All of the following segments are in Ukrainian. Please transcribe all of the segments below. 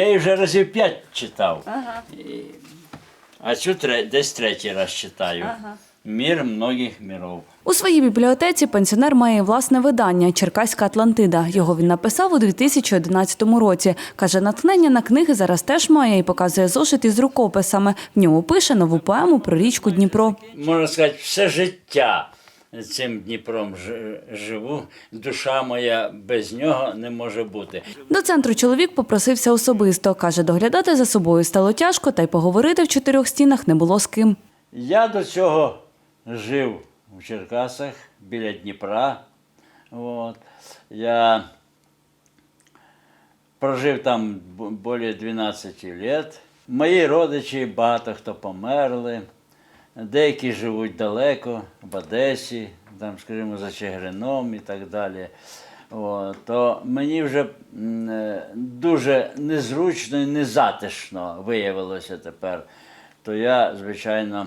я її вже разів п'ять читав. І- А цю тре- десь третій раз читаю. Мір многих міров. У своїй бібліотеці пенсіонер має власне видання Черкаська Атлантида. Його він написав у 2011 році. Каже, натхнення на книги зараз теж має і показує зошит із рукописами. В ньому пише нову поему про річку Дніпро. Можна сказати, все життя цим Дніпром живу. Душа моя без нього не може бути. До центру чоловік попросився особисто. Каже, доглядати за собою стало тяжко, та й поговорити в чотирьох стінах не було з ким. Я до цього жив у Черкасах біля Дніпра. От. Я прожив там більше 12 років. Мої родичі багато хто померли, деякі живуть далеко, в Одесі, там, скажімо, за Чигирином і так далі. О, то мені вже е, дуже незручно і незатишно виявилося тепер. То я, звичайно,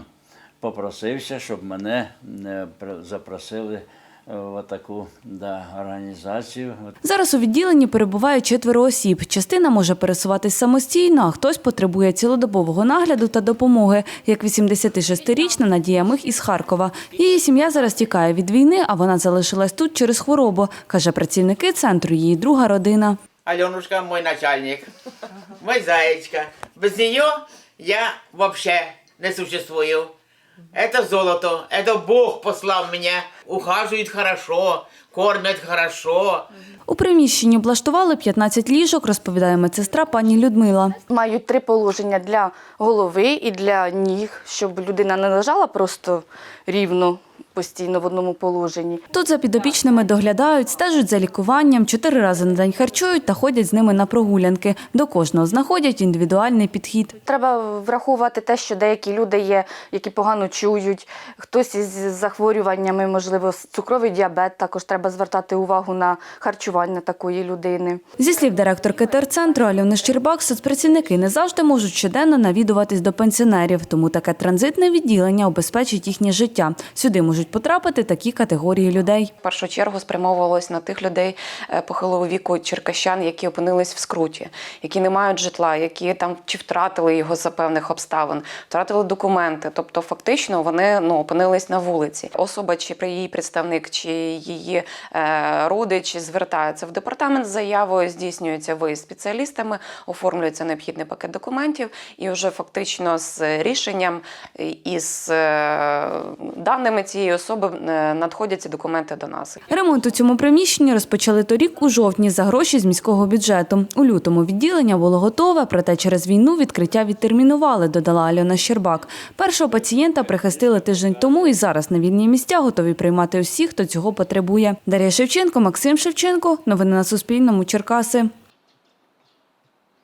попросився, щоб мене е, запросили в таку да, організацію. Зараз у відділенні перебуває четверо осіб. Частина може пересуватись самостійно, а хтось потребує цілодобового нагляду та допомоги, як 86-річна Надія Мих із Харкова. Її сім'я зараз тікає від війни, а вона залишилась тут через хворобу, каже працівники центру, її друга родина. Аленушка мой начальник, мой заячка. Без нее я вообще не существую. Это золото, это Бог послав мене. Ухажують хорошо, кормять хорошо. У приміщенні облаштували 15 ліжок, розповідає медсестра пані Людмила. Мають три положення для голови і для ніг, щоб людина не лежала просто рівно постійно в одному положенні. Тут за підопічними доглядають, стежать за лікуванням, чотири рази на день харчують та ходять з ними на прогулянки. До кожного знаходять індивідуальний підхід. Треба враховувати те, що деякі люди є, які погано чують, хтось із захворюваннями, можливо, цукровий діабет. Також треба звертати увагу на харчування такої людини. Зі слів директорки терцентру Альони Щербак, соцпрацівники не завжди можуть щоденно навідуватись до пенсіонерів, тому таке транзитне відділення обезпечить їхнє життя. Сюди можуть потрапити такі категорії людей. В першу чергу спрямовувалось на тих людей е, похилого віку черкащан, які опинились в скруті, які не мають житла, які там чи втратили його за певних обставин, втратили документи. Тобто, фактично, вони ну опинились на вулиці. Особа, чи при її представник, чи її е, родич звертаються в департамент з заявою, здійснюється виїзд спеціалістами, оформлюється необхідний пакет документів, і вже фактично з рішенням і з е, даними цієї особи е, надходять ці документи до нас. Ремонт у цьому приміщенні розпочали торік у жовтні за гроші з міського бюджету. У лютому відділення було готове, проте через війну відкриття відтермінували, додала Альона Щербак. Першого пацієнта прихистили тиждень тому і зараз на вільні місця готові приймати усіх, хто цього потребує. Дар'я Шевченко, Максим Шевченко. Новини на Суспільному. Черкаси.